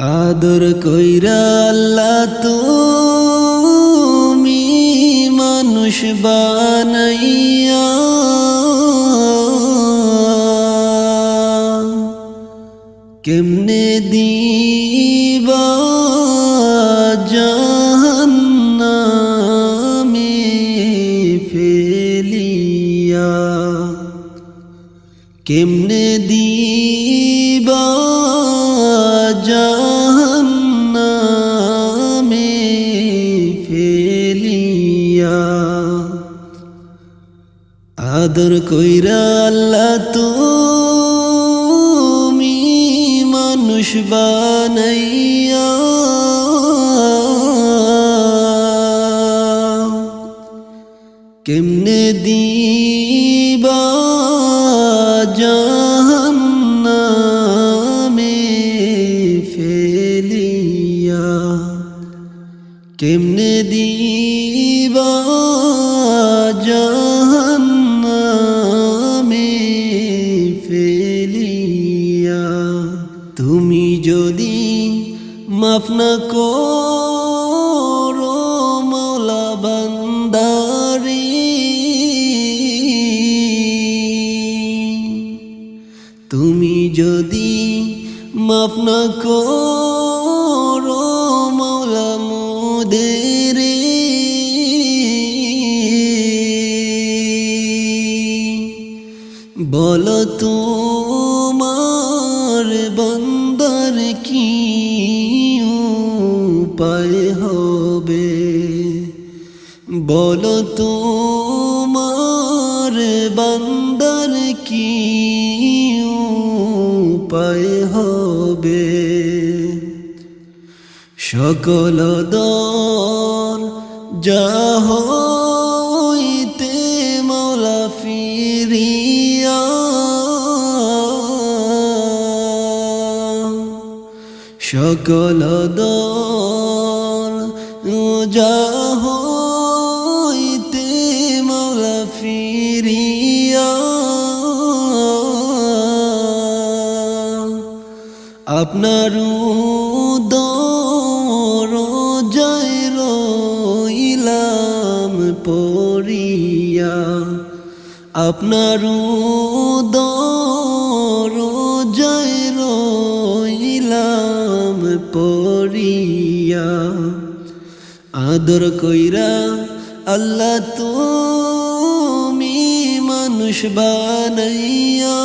আদর কইরা আল্লাহ তুমি মানুষ বানাইয়া। কেমনে দিবা জাহান্নামে ফেলিয়া। কেমনে দিবা আদর কইরা আল্লাহ তুমি মানুষ বানাইয়া। কেমনে দিবা জাহান্নামে ফেলিয়া? কেমনে দিবা জাহান্নামে মাফ না করো মৌলা বান্দারি। তুমি যদি মাফ না করো মৌলা মোদের। বলো তোমার বলো তোমার বন্দর কি উপায় হবে? সকল দল যা হইতে মৌলা ফিরিয়া সকল দল যা আপনার দর জয় রইলাম পড়িয়া। আপনার দর জয় রইলাম পড়িয়া। আদর কইরা আল্লাহ তুমি মানুষ বানাইয়া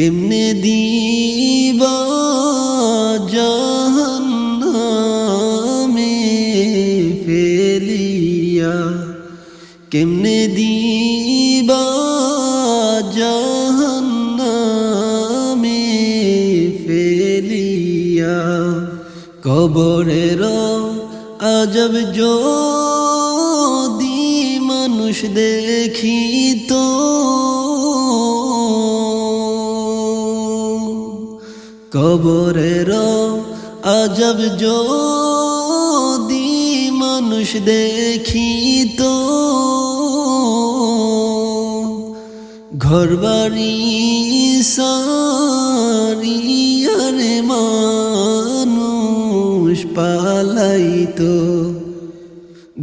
কেমনে দিবা জাহান্নামে ফেলিয়া? কেমনে দিবা জাহান্নামে ফেলিয়া? কবরের আজব যদি মানুষ দেখিত কবরের আজব যদি মানুষ দেখি দেখিত। ঘর বাড়ি সারিয়ারে মানুষ পালাইতো।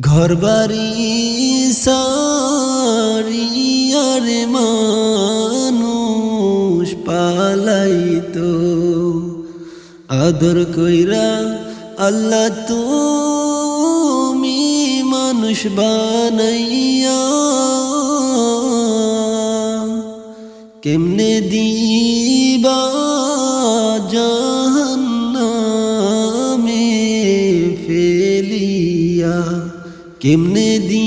ঘর বাড়ি সারিয়ারে মানুষ আদর কইরা আল্লাহ তুমি মানুষ বানাইয়া কেমনে দিবা জাহান্নামে ফেলিয়া? কেমনে দিবা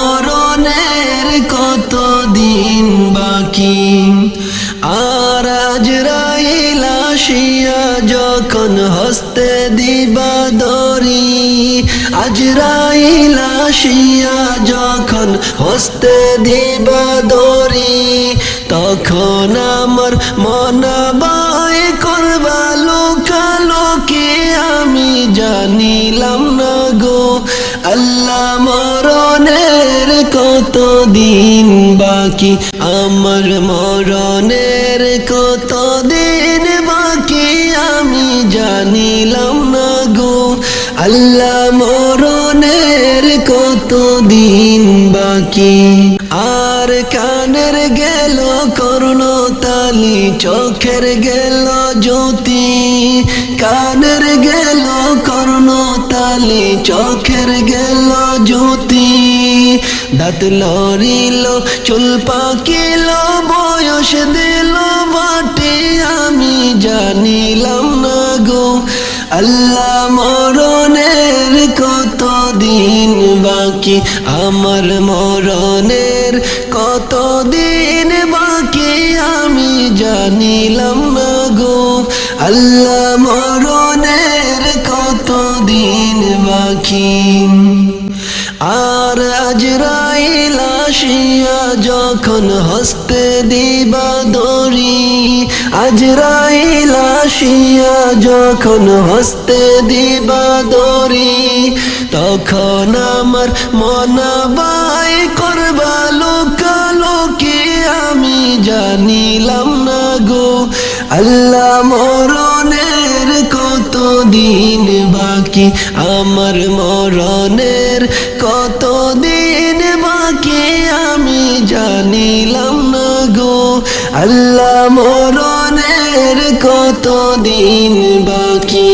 রাইলাসিয়া যখন হস্তে দিবা দরি আজ রাইলাসিয়া যখন হস্তে দিবা দরি তখন আমার মনাবাই করবা লোকালোকে আমি জানিলাম না গো। আল্লাহ মরণের কত দিন বাকি? আমার মরণের আল্লাহ মরণের কত দিন বাকি? আর কানের গেল করুণ তালি চোখের গেল জ্যোতি। কানের গেল করুণ তালি চোখের গেল জ্যোতি। দাঁত লড়িল, চুল পাকিল, বয়স দিল বাটে আমি জানিলাম না গো, আল্লাহ বাকি, আমার মরণের কত দিন বাকি আমি জানিলাম না গো। আল্লাহ মরণের কত দিন বাকি? আর আজ রাইলাসিয়া যখন হস্তে দিবা দরি আজ রাইলাসিয়া যখন হস্তে দিবা দরি তখন আমার মনাবাই করবা লোকালোকে আমি জানিলাম না গো। আল্লাহ মরণের কত দিন বাকি, আমার মরণের কত দিন বাকি আমি জানিলাম না গো। আল্লাহ মরণের কত দিন বাকি?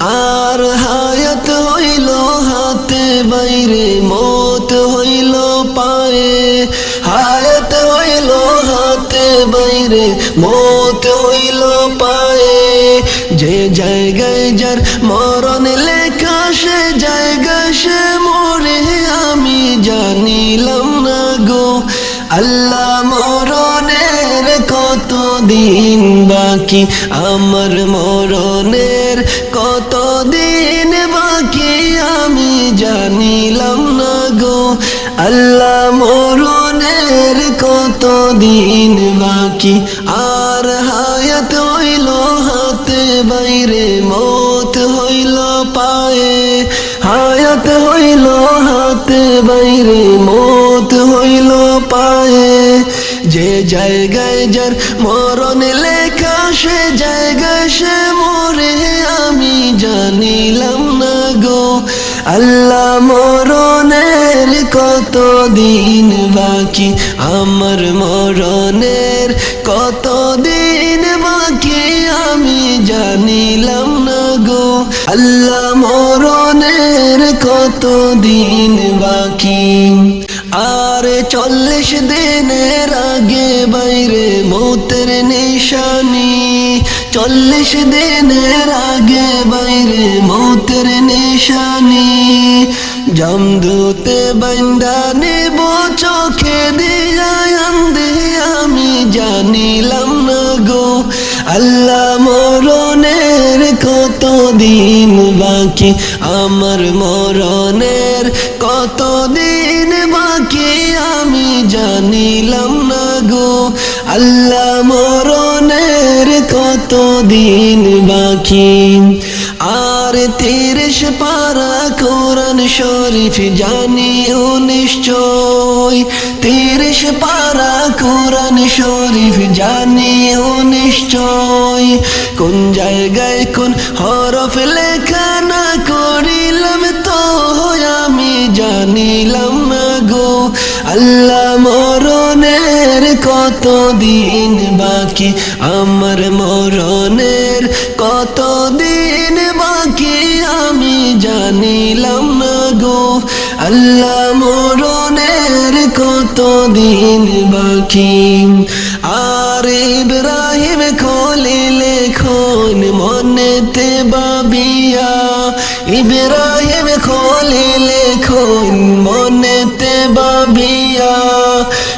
আর হায়াত হইল হাতে বাইরে, মত হইল পায়ে। হায়াত হইল হাতে বাইরে, মত হইল পায়ে। যে জায়গায় যার মরণ লেখা, সে জায়গায় সে মরে, আমি জানিলাম না গো। আল্লাহ বাকি? আমার মরণের কত দিন বাকি? আমি জানিলাম না গো। আল্লাহ, মরণের কত দিন বাকি? আর হায়াত হইল হাতে, বাইরে মত হইল পায়ে। হায়াত হইল হাতে, বাইরে মত হইল পায়ে। যে জায়গায় যার মরণ সে মরে আমি জানিলাম না গো, আল্লাহ মরণের কত দিন বাকি? আমার মরণের কত দিন বাকি আমি জানিলাম না গো, আল্লাহ মরণের কত দিন বাকি? আর চল্লিশ দিনের আগে বাইরে মৌতের নিশানি চল্লিশ দিনের আগে বাইরে মৌতের নিশানি। জমদূতে বন্দা নেব, চোখে দিয়া আমি জানিলাম না গো। আল্লাহ মরণের কত দিন বাকি? আমার মরণের দিন বাকি। আর তিরিশ পারা কোরআন শরীফ জানিও নিশ্চয়। তিরিশ পারা কোরআন শরীফ জানিও নিশ্চয়। কোন জায়গায় কোন হরফ লেখা কত দিন বাকি? আমার মরণের কত দিন বাকি? আমি জানিলাম না গো। আল্লাহ মরণের কত দিন বাকি? আর ইব্রাহিম খলিলে খন মনেতে বাবিয়া ইব্রাহিম খলিলে খন মনেতে বাবিয়া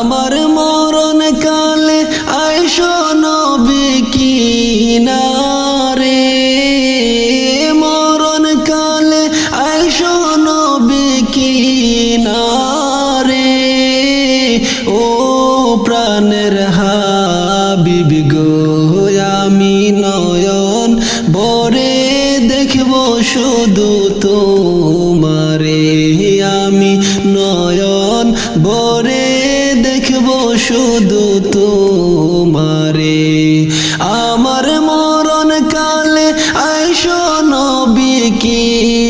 আমার নবী কিনারে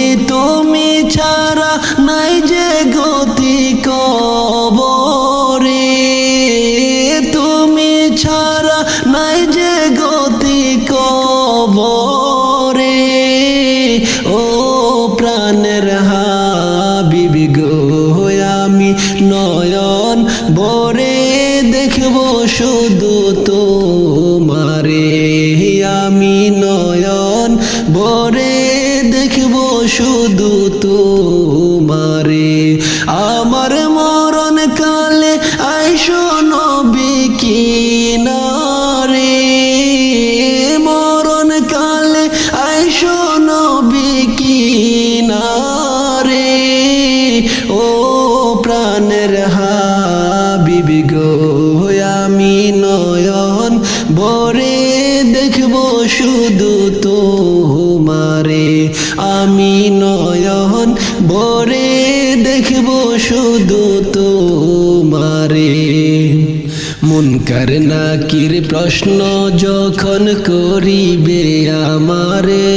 মুনকার নাকির প্রশ্ন যখন করিবে আমারে,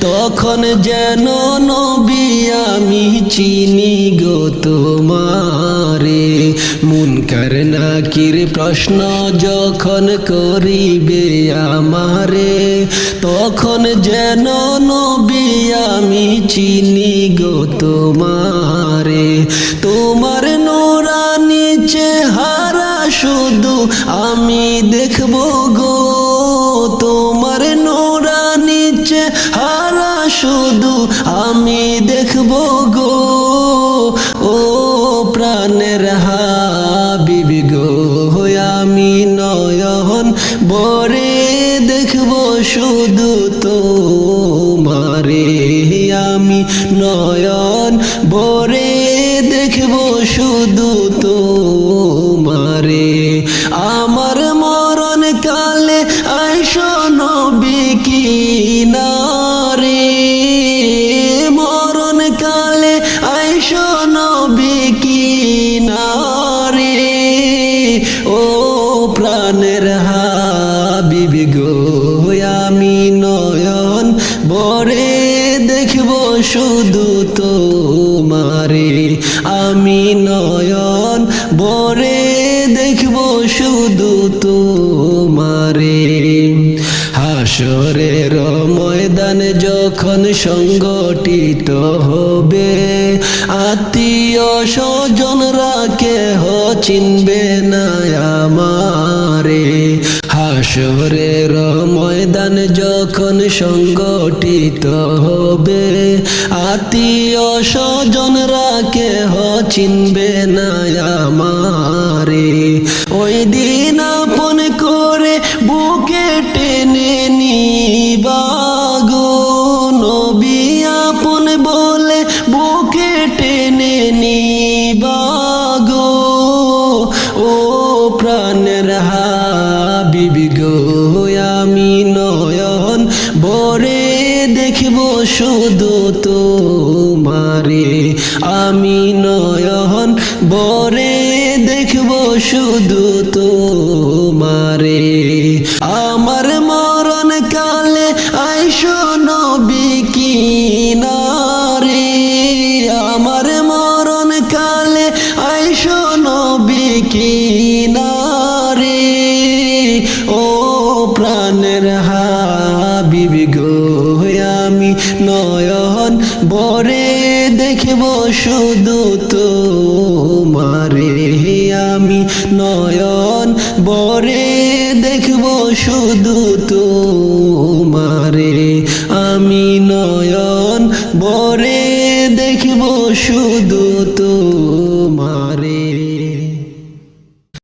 তখন যেন নবী আমি চিনি গো তোমারে। মুনকার নাকির প্রশ্ন যখন করিবে আমারে, তখন যেন নবী আমি চিনি গো তোমারে। তোমার শুধু আমি দেখব গো, তোমার নোরা নিচে চেহারা শুধু আমি দেখব গো। ও প্রাণের হাবিব গো আমি নয়ন বরে দেখব শুধু তোমারে। আমি নয়ন বরে দেখব শুধু হাসরের ময়দান যখন সংগঠিত হবে, আত্মীয় স্বজনরা কেহ চিনবে না আমারে। হাসরের ময়দান যখন সংগঠিত হবে, আত্মীয় স্বজনরা কেহ চিনবে না আমারে। ওই দিন নিবাগো ও প্রাণের হাবিবি গো, আমি নয়ন বরে দেখব শুধু তোমারে। আমি নয়ন বরে দেখব শুধু তোমারে। নবী